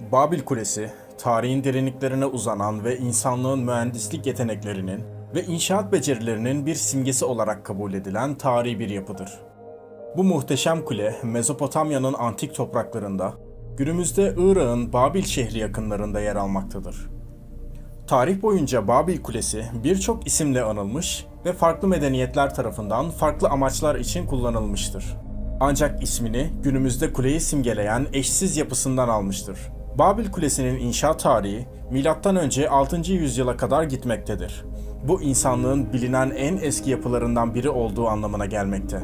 Babil Kulesi, tarihin derinliklerine uzanan ve insanlığın mühendislik yeteneklerinin ve inşaat becerilerinin bir simgesi olarak kabul edilen tarihi bir yapıdır. Bu muhteşem kule, Mezopotamya'nın antik topraklarında, günümüzde Irak'ın Babil şehri yakınlarında yer almaktadır. Tarih boyunca Babil Kulesi birçok isimle anılmış ve farklı medeniyetler tarafından farklı amaçlar için kullanılmıştır. Ancak ismini günümüzde kuleyi simgeleyen eşsiz yapısından almıştır. Babil Kulesi'nin inşa tarihi M.Ö. 6. yüzyıla kadar gitmektedir. Bu insanlığın bilinen en eski yapılarından biri olduğu anlamına gelmekte.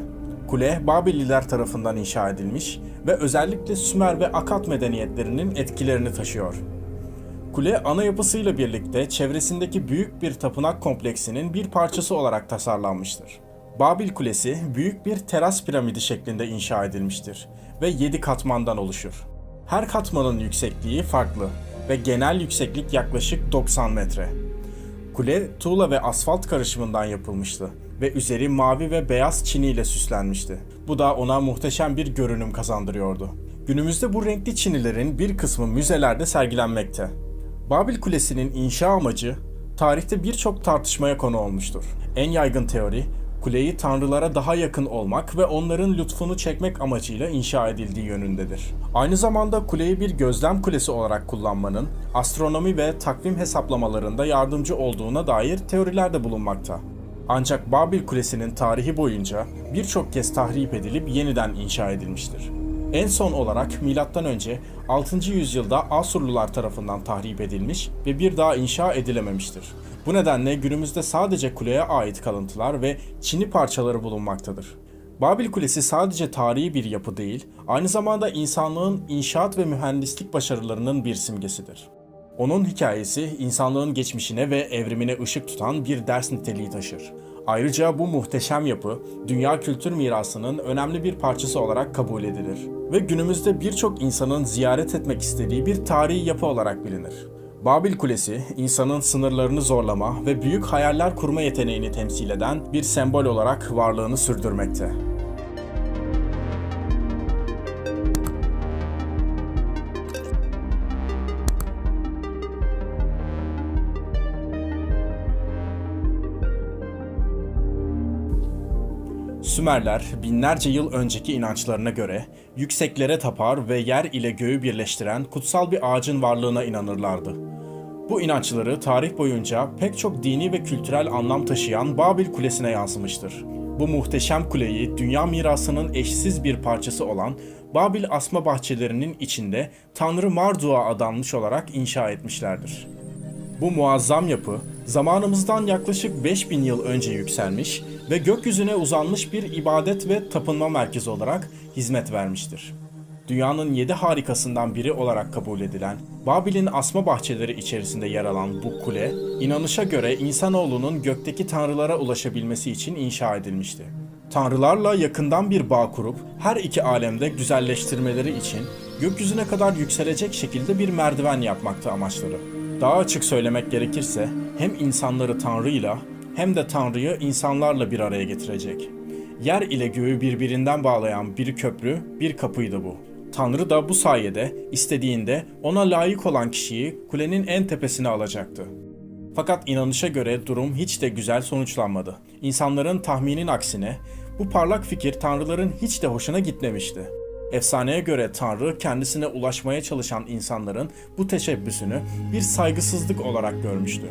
Kule Babililer tarafından inşa edilmiş ve özellikle Sümer ve Akat medeniyetlerinin etkilerini taşıyor. Kule ana yapısıyla birlikte çevresindeki büyük bir tapınak kompleksinin bir parçası olarak tasarlanmıştır. Babil Kulesi büyük bir teras piramidi şeklinde inşa edilmiştir ve 7 katmandan oluşur. Her katmanın yüksekliği farklı ve genel yükseklik yaklaşık 90 metre. Kule tuğla ve asfalt karışımından yapılmıştı ve üzeri mavi ve beyaz çiniyle süslenmişti. Bu da ona muhteşem bir görünüm kazandırıyordu. Günümüzde bu renkli çinilerin bir kısmı müzelerde sergilenmekte. Babil Kulesi'nin inşa amacı tarihte birçok tartışmaya konu olmuştur. En yaygın teori kuleyi tanrılara daha yakın olmak ve onların lütfunu çekmek amacıyla inşa edildiği yönündedir. Aynı zamanda kuleyi bir gözlem kulesi olarak kullanmanın astronomi ve takvim hesaplamalarında yardımcı olduğuna dair teoriler de bulunmakta. Ancak Babil Kulesi'nin tarihi boyunca birçok kez tahrip edilip yeniden inşa edilmiştir. En son olarak M.Ö. 6. yüzyılda Asurlular tarafından tahrip edilmiş ve bir daha inşa edilememiştir. Bu nedenle günümüzde sadece kuleye ait kalıntılar ve çini parçaları bulunmaktadır. Babil Kulesi sadece tarihi bir yapı değil, aynı zamanda insanlığın inşaat ve mühendislik başarılarının bir simgesidir. Onun hikayesi insanlığın geçmişine ve evrimine ışık tutan bir ders niteliği taşır. Ayrıca bu muhteşem yapı dünya kültür mirasının önemli bir parçası olarak kabul edilir ve günümüzde birçok insanın ziyaret etmek istediği bir tarihi yapı olarak bilinir. Babil Kulesi, insanın sınırlarını zorlama ve büyük hayaller kurma yeteneğini temsil eden bir sembol olarak varlığını sürdürmekte. Sümerler binlerce yıl önceki inançlarına göre yükseklere tapar ve yer ile göğü birleştiren kutsal bir ağacın varlığına inanırlardı. Bu inançları tarih boyunca pek çok dini ve kültürel anlam taşıyan Babil Kulesi'ne yansımıştır. Bu muhteşem kuleyi dünya mirasının eşsiz bir parçası olan Babil asma bahçelerinin içinde Tanrı Marduk'a adanmış olarak inşa etmişlerdir. Bu muazzam yapı zamanımızdan yaklaşık 5000 yıl önce yükselmiş ve gökyüzüne uzanmış bir ibadet ve tapınma merkezi olarak hizmet vermiştir. Dünyanın yedi harikasından biri olarak kabul edilen Babil'in asma bahçeleri içerisinde yer alan bu kule, inanışa göre insanoğlunun gökteki tanrılara ulaşabilmesi için inşa edilmişti. Tanrılarla yakından bir bağ kurup her iki alemde güzelleştirmeleri için gökyüzüne kadar yükselecek şekilde bir merdiven yapmaktı amaçları. Daha açık söylemek gerekirse hem insanları Tanrı'yla hem de Tanrı'yı insanlarla bir araya getirecek. Yer ile göğü birbirinden bağlayan bir köprü, bir kapıydı bu. Tanrı da bu sayede istediğinde ona layık olan kişiyi kulenin en tepesine alacaktı. Fakat inanışa göre durum hiç de güzel sonuçlanmadı. İnsanların tahminin aksine bu parlak fikir tanrıların hiç de hoşuna gitmemişti. Efsaneye göre Tanrı kendisine ulaşmaya çalışan insanların bu teşebbüsünü bir saygısızlık olarak görmüştü.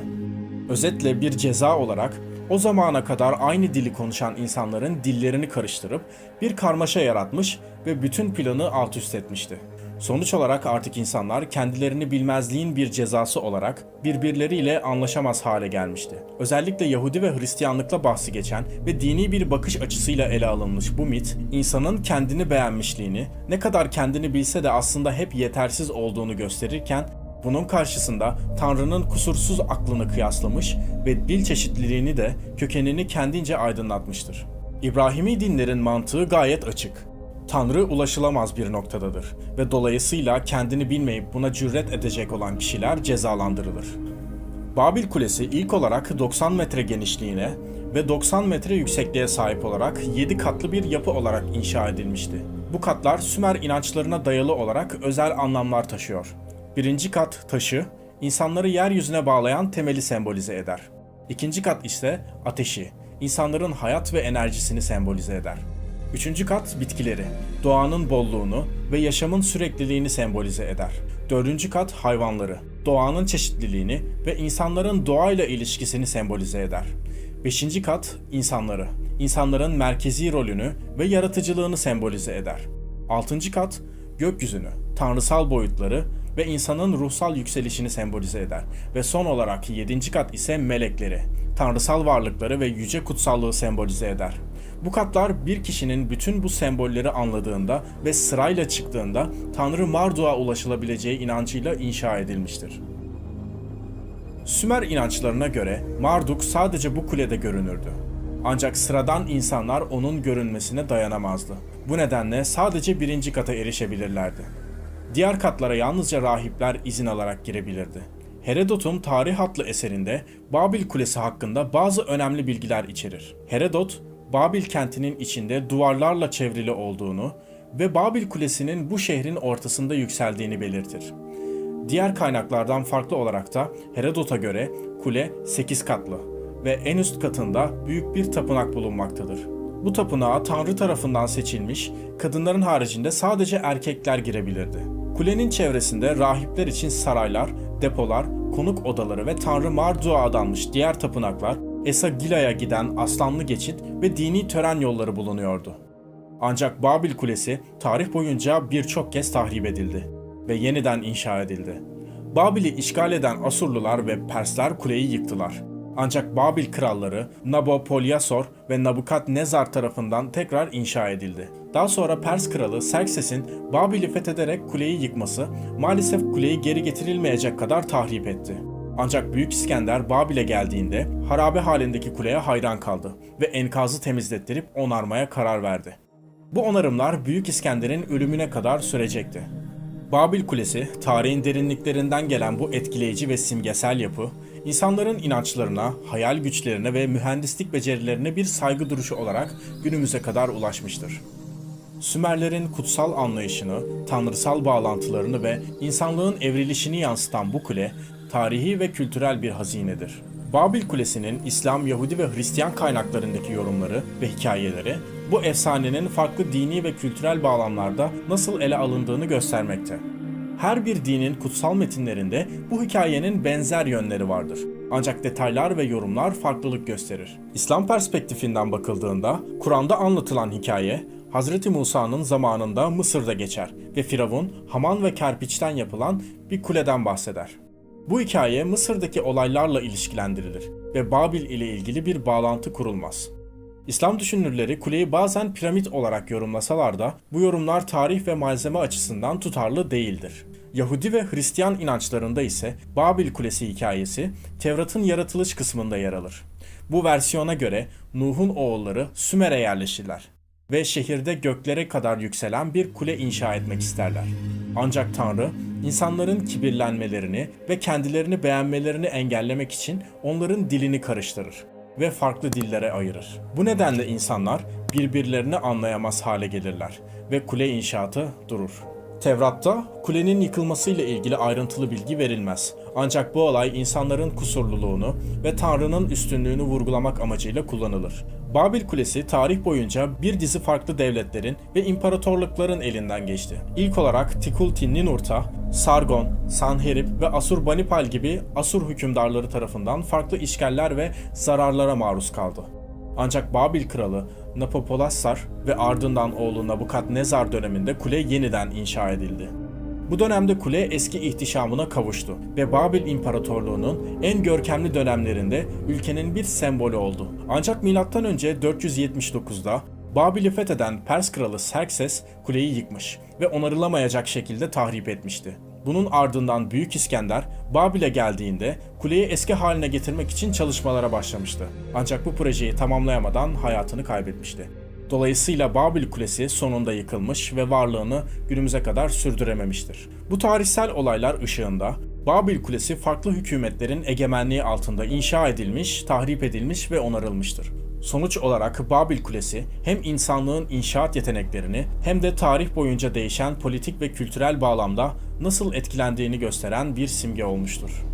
Özetle bir ceza olarak o zamana kadar aynı dili konuşan insanların dillerini karıştırıp bir karmaşa yaratmış ve bütün planı alt üst etmişti. Sonuç olarak artık insanlar kendilerini bilmezliğin bir cezası olarak birbirleriyle anlaşamaz hale gelmişti. Özellikle Yahudi ve Hristiyanlıkla bahsi geçen ve dini bir bakış açısıyla ele alınmış bu mit, insanın kendini beğenmişliğini, ne kadar kendini bilse de aslında hep yetersiz olduğunu gösterirken, bunun karşısında Tanrı'nın kusursuz aklını kıyaslamış ve dil çeşitliliğini de kökenini kendince aydınlatmıştır. İbrahimi dinlerin mantığı gayet açık. Tanrı ulaşılamaz bir noktadadır ve dolayısıyla kendini bilmeyip buna cüret edecek olan kişiler cezalandırılır. Babil Kulesi ilk olarak 90 metre genişliğine ve 90 metre yüksekliğe sahip olarak 7 katlı bir yapı olarak inşa edilmişti. Bu katlar Sümer inançlarına dayalı olarak özel anlamlar taşıyor. Birinci kat taşı, insanları yeryüzüne bağlayan temeli sembolize eder. İkinci kat ise ateşi, insanların hayat ve enerjisini sembolize eder. Üçüncü kat bitkileri, doğanın bolluğunu ve yaşamın sürekliliğini sembolize eder. Dördüncü kat hayvanları, doğanın çeşitliliğini ve insanların doğayla ilişkisini sembolize eder. Beşinci kat insanları, insanların merkezi rolünü ve yaratıcılığını sembolize eder. Altıncı kat gökyüzünü, tanrısal boyutları ve insanın ruhsal yükselişini sembolize eder. Ve son olarak yedinci kat ise melekleri, tanrısal varlıkları ve yüce kutsallığı sembolize eder. Bu katlar bir kişinin bütün bu sembolleri anladığında ve sırayla çıktığında Tanrı Marduk'a ulaşılabileceği inancıyla inşa edilmiştir. Sümer inançlarına göre Marduk sadece bu kulede görünürdü. Ancak sıradan insanlar onun görünmesine dayanamazdı. Bu nedenle sadece birinci kata erişebilirlerdi. Diğer katlara yalnızca rahipler izin alarak girebilirdi. Herodot'un Tarih adlı eserinde Babil Kulesi hakkında bazı önemli bilgiler içerir. Herodot, Babil kentinin içinde duvarlarla çevrili olduğunu ve Babil Kulesi'nin bu şehrin ortasında yükseldiğini belirtir. Diğer kaynaklardan farklı olarak da Herodot'a göre kule 8 katlı ve en üst katında büyük bir tapınak bulunmaktadır. Bu tapınağa Tanrı tarafından seçilmiş, kadınların haricinde sadece erkekler girebilirdi. Kulenin çevresinde rahipler için saraylar, depolar, konuk odaları ve Tanrı Marduk'a adanmış diğer tapınaklar, Esagila'ya giden aslanlı geçit ve dini tören yolları bulunuyordu. Ancak Babil Kulesi tarih boyunca birçok kez tahrip edildi ve yeniden inşa edildi. Babil'i işgal eden Asurlular ve Persler kuleyi yıktılar. Ancak Babil kralları Nabopolyassor ve Nabukadnezar tarafından tekrar inşa edildi. Daha sonra Pers kralı Xerxes'in Babil'i fethederek kuleyi yıkması maalesef kuleyi geri getirilmeyecek kadar tahrip etti. Ancak Büyük İskender Babil'e geldiğinde harabe halindeki kuleye hayran kaldı ve enkazı temizlettirip onarmaya karar verdi. Bu onarımlar Büyük İskender'in ölümüne kadar sürecekti. Babil Kulesi, tarihin derinliklerinden gelen bu etkileyici ve simgesel yapı, insanların inançlarına, hayal güçlerine ve mühendislik becerilerine bir saygı duruşu olarak günümüze kadar ulaşmıştır. Sümerlerin kutsal anlayışını, tanrısal bağlantılarını ve insanlığın evrilişini yansıtan bu kule, tarihi ve kültürel bir hazinedir. Babil Kulesi'nin İslam, Yahudi ve Hristiyan kaynaklarındaki yorumları ve hikayeleri bu efsanenin farklı dini ve kültürel bağlamlarda nasıl ele alındığını göstermekte. Her bir dinin kutsal metinlerinde bu hikayenin benzer yönleri vardır. Ancak detaylar ve yorumlar farklılık gösterir. İslam perspektifinden bakıldığında Kur'an'da anlatılan hikaye Hz. Musa'nın zamanında Mısır'da geçer ve Firavun, Haman ve kerpiçten yapılan bir kuleden bahseder. Bu hikaye Mısır'daki olaylarla ilişkilendirilir ve Babil ile ilgili bir bağlantı kurulmaz. İslam düşünürleri kuleyi bazen piramit olarak yorumlasalar da bu yorumlar tarih ve malzeme açısından tutarlı değildir. Yahudi ve Hristiyan inançlarında ise Babil Kulesi hikayesi Tevrat'ın yaratılış kısmında yer alır. Bu versiyona göre Nuh'un oğulları Sümer'e yerleşirler ve şehirde göklere kadar yükselen bir kule inşa etmek isterler. Ancak Tanrı, insanların kibirlenmelerini ve kendilerini beğenmelerini engellemek için onların dilini karıştırır ve farklı dillere ayırır. Bu nedenle insanlar birbirlerini anlayamaz hale gelirler ve kule inşaatı durur. Tevrat'ta kulenin yıkılmasıyla ilgili ayrıntılı bilgi verilmez. Ancak bu olay insanların kusurluluğunu ve Tanrı'nın üstünlüğünü vurgulamak amacıyla kullanılır. Babil Kulesi tarih boyunca bir dizi farklı devletlerin ve imparatorlukların elinden geçti. İlk olarak Tikulti Ninurta, Sargon, Sanherib ve Asurbanipal gibi Asur hükümdarları tarafından farklı işgaller ve zararlara maruz kaldı. Ancak Babil kralı Nabopolassar ve ardından oğlu Nabukadnezar döneminde kule yeniden inşa edildi. Bu dönemde kule eski ihtişamına kavuştu ve Babil İmparatorluğu'nun en görkemli dönemlerinde ülkenin bir sembolü oldu. Ancak M.Ö. 479'da Babil'i fetheden Pers kralı Xerxes kuleyi yıkmış ve onarılamayacak şekilde tahrip etmişti. Bunun ardından Büyük İskender Babil'e geldiğinde kuleyi eski haline getirmek için çalışmalara başlamıştı. Ancak bu projeyi tamamlayamadan hayatını kaybetmişti. Dolayısıyla Babil Kulesi sonunda yıkılmış ve varlığını günümüze kadar sürdürememiştir. Bu tarihsel olaylar ışığında Babil Kulesi farklı hükümetlerin egemenliği altında inşa edilmiş, tahrip edilmiş ve onarılmıştır. Sonuç olarak Babil Kulesi hem insanlığın inşaat yeteneklerini hem de tarih boyunca değişen politik ve kültürel bağlamda nasıl etkilendiğini gösteren bir simge olmuştur.